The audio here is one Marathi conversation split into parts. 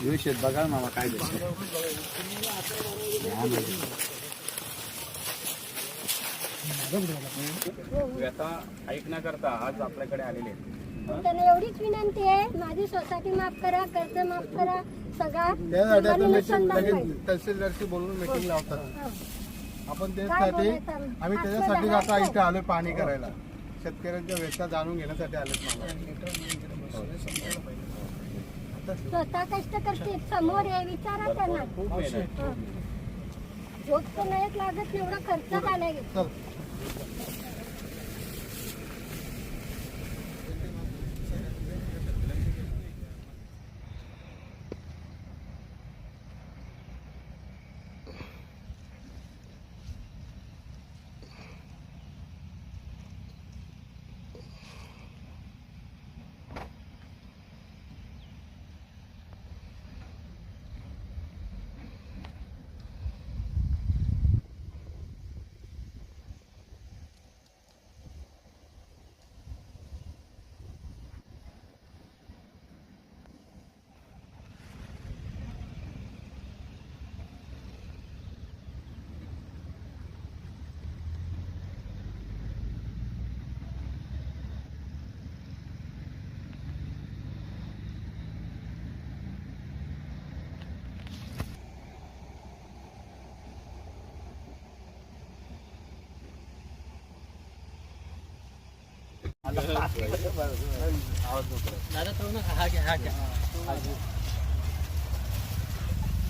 हे शेत बघा मामा काय व्यथा ऐकण्याकरता आज आपल्याकडे आलेले आहेत. त्यांना एवढीच विनंती आहे माझी सोसायटी माफ करा कर्ज माफ करा सगळा तहसीलदारशी बोलून मीटिंग लावतात हो. आपण काय त्यासाठी बोलायचं आम्ही? त्याच्यासाठी आता. इथे आलोय पाणी करायला शेतकऱ्यांच्या व्यथा जाणून घेण्यासाठी आलेत स्वतः कष्ट करते समोर आहे विचारा त्यांना. खूप मेहनत. हो. झोप तर लागत एवढा खर्च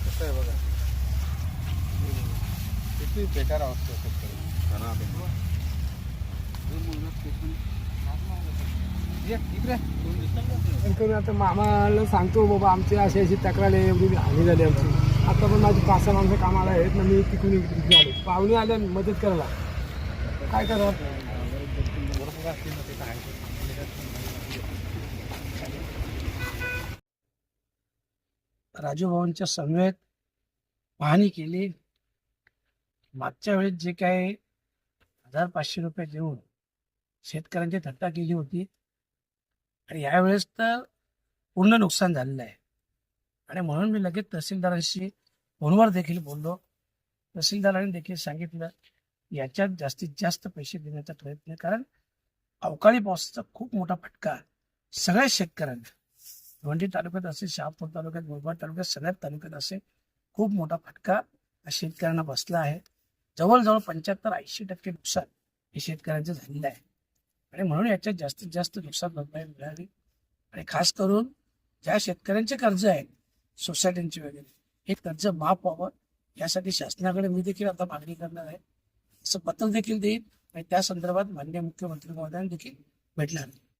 कसं आहे बघा किती बेकार अवस्था आहे आता मामाला सांगतो बाबा आमची अशी अशी तक्रार आहे एवढी हानी झाली आमची आता पण माझी पाच सहा माणसं कामाला आहेत ना मी तिकडून इकडे आलो पाहुणे आले मदत करायला. काय करा राजू भाऊंच्या समवेत पाहणी केली. मागच्या वेळेस जे काही हजार पाचशे रुपये देऊन शेतकऱ्यांची थट्टा केली होती. आणि यावेळेस तर पूर्ण नुकसान झालेलं आहे. आणि म्हणून मी लगेच तहसीलदारांशी फोनवर देखील बोललो. तहसीलदारांनी देखील सांगितलं याच्यात जास्तीत जास्त पैसे देण्याचा प्रयत्न कारण अवकाळी पावसाचा खूप मोठा फटका सगळ्या शेतकऱ्यांना. भिवंडी तालुक्यात असेल शहापूर तालुक्यात मुरबाड तालुक्यात सगळ्यात तालुक्यात असेल खूप मोठा फटका शेतकऱ्यांना बसला आहे. जवळजवळ पंच्याहत्तर ऐंशी टक्के नुकसान हे शेतकऱ्यांचं झालेलं आहे. आणि म्हणून याच्यात जास्तीत जास्त नुकसान भरपाई मिळावी. आणि खास करून ज्या शेतकऱ्यांचे कर्ज आहेत सोसायट्यांचे वगैरे हे कर्ज माफ व्हावं यासाठी शासनाकडे मी देखील आता मागणी करणार आहे. असं पत्र देखील देईन. आणि त्या संदर्भात माननीय मुख्यमंत्री महोदयांनी देखील भेटणार